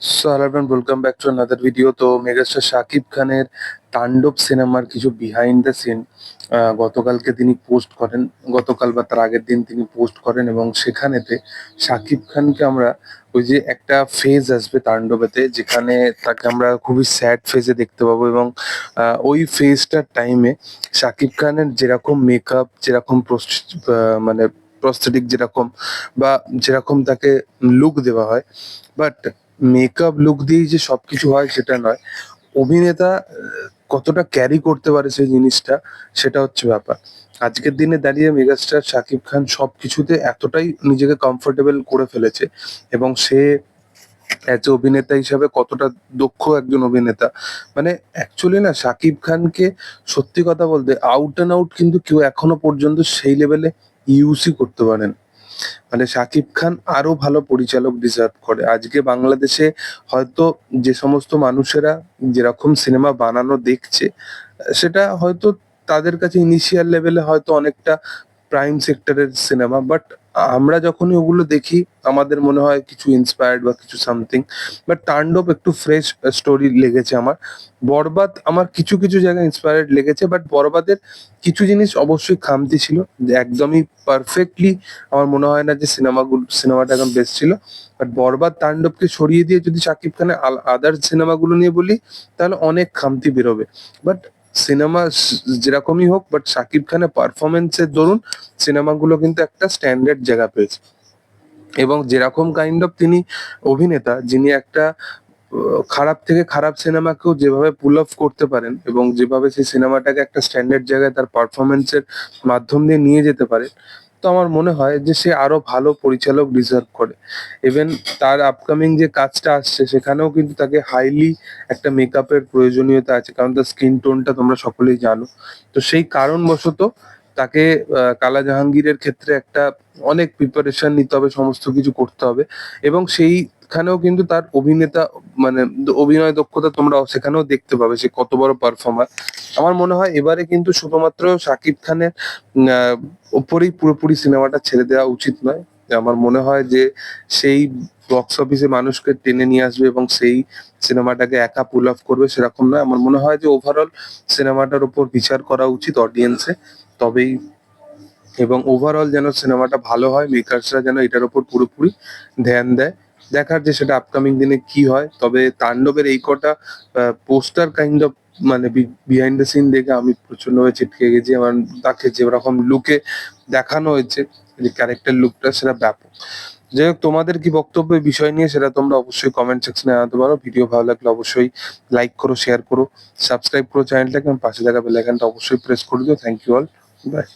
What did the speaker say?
So welcome back to another video তো megastar Shakib খানের তাণ্ডব সিনেমার কিছু বিহাইন্ড দ্য সিন গতকালকে তিনি পোস্ট করেন। গতকাল বা তার আগের দিন তিনি পোস্ট করেন এবং সেখানেতে শাকিব খানকে আমরা ওই যে একটা ফেজ আসবে তাণ্ডবেতে, যেখানে তাকে আমরা খুবই স্যাড ফেজে দেখতে পাবো এবং ওই ফেজটার টাইমে শাকিব খানের যেরকম মেকআপ যেরকম মানে প্রস্থেটিক যেরকম বা যেরকম তাকে লুক দেওয়া হয় বাট মেকআপ লুক দিয়েই যে সবকিছু হয় সেটা নয়। অভিনেতা কতটা ক্যারি করতে পারে সেই জিনিসটা, সেটা হচ্ছে ব্যাপার। আজকের দিনে দাঁড়িয়ে মেগাস্টার শাকিব খান সবকিছুতে এতটাই নিজেকে কমফোর্টেবল করে ফেলেছে এবং সে অ্যাজ অভিনেতা হিসাবে কতটা দক্ষ একজন অভিনেতা। মানে অ্যাকচুয়ালি না, শাকিব খানকে সত্যি কথা বলতে আউট অ্যান্ড আউট কিন্তু কেউ এখনও পর্যন্ত সেই লেভেলে ইউসি করতে পারেন। মানে শাকিব খান আরও ভালো পরিচালক ডিজার্ভ করে। আজকে বাংলাদেশে হয়তো যে সমস্ত মানুষেরা যেরকম সিনেমা বানানো দেখছে, সেটা হয়তো তাদের কাছে ইনিশিয়াল লেভেলে হয়তো অনেকটা প্রাইম সেক্টরের সিনেমা বাট আমরা যখনই ওগুলো দেখি, আমাদের মনে হয় কিছু ইন্সপায়ার্ড বা কিছু সামথিং বাট তাণ্ডব একটু ফ্রেশ স্টোরি লেগেছে আমার। বরবাদ আমার কিছু কিছু জায়গায় ইন্সপায়ার্ড লেগেছে বাট বরবাদের কিছু জিনিস অবশ্যই খামতি ছিল। একদমই পারফেক্টলি আমার মনে হয় না যে সিনেমাগুলো সিনেমাটা একদম বেস্ট ছিল। বাট বরবাদ তাণ্ডবকে সরিয়ে দিয়ে যদি শাকিব খানের আদার সিনেমাগুলো নিয়ে বলি, তাহলে অনেক খামতি বেরোবে। বাট সিনেমা যেরকমই হোক বাট শাকিব খানের পারফরমেন্সের দরুন সিনেমাগুলো কিন্তু একটা স্ট্যান্ডার্ড জায়গা পেয়েছে। এবং যেরকম কাইন্ড অফ তিনি অভিনেতা, যিনি একটা খারাপ থেকে খারাপ সিনেমাকেও যেভাবে পুল অফ করতে পারেন এবং যেভাবে সেই সিনেমাটাকে একটা স্ট্যান্ডার্ড জায়গায় তার পারফরমেন্সের মাধ্যম দিয়ে নিয়ে যেতে পারে তো আমার মনে হয় যে সে আরও ভালো পরিচালক ডিজার্ভ করে। ইভেন তার আপকামিং যে কাজটা আসছে, সেখানেও কিন্তু তাকে হাইলি একটা মেকআপের প্রয়োজনীয়তা আছে, কারণ তার স্কিন টোনটা তোমরা সকলেই জানো। তো সেই কারণবশত তাকে কালা জাহাঙ্গীরের ক্ষেত্রে একটা অনেক প্রিপারেশন নিতে হবে, সমস্ত কিছু করতে হবে। এবং সেইখানেও কিন্তু তার অভিনেতা মানে অভিনয় দক্ষতা তোমরা সেখানেও দেখতে পাবে সে কত বড় পারফর্মার আমার মনে হয় এবারে কিন্তু শুধুমাত্র শাকিব খানের ওপরেই পুরোপুরি সিনেমাটা ছেড়ে দেওয়া উচিত নয়। আমার মনে হয় যে সেই বক্স অফিসে মানুষকে টেনে নিয়ে আসবে এবং সেই সিনেমাটাকে একা পুল অফ করবে সেরকম নয়। আমার মনে হয় যে ওভারঅল সিনেমাটার উপর বিচার করা উচিত অডিয়েন্সে তবেই এবং ওভারঅল যেন সিনেমাটা ভালো হয় মেকার্সরা যেন এটার উপর পুরোপুরি ধ্যান দেয়। দেখার যে সেটা আপকামিং দিনে কি হয়, তবে তাণ্ডবের এই কটা পোস্টার কাইন্ড অফ মানে বিহাইন্ড দ্য সিন দেখে আমি প্রচন্ডভাবে ছিটকে গেছি। আমার তাকে যেরকম লুকে দেখানো হয়েছে, যে ক্যারেক্টার লুকটা সেটা ব্যাপক। যাই হোক, তোমাদের কি বক্তব্য বিষয় নিয়ে, সেটা তোমরা অবশ্যই কমেন্ট সেকশনে জানাতে পারো। ভিডিও ভালো লাগলে অবশ্যই লাইক করো শেয়ার করো সাবস্ক্রাইব করো চ্যানেলটাকে এবং পাশে থাকা বেল আইকনটা অবশ্যই প্রেস করে দিও। Thank you all by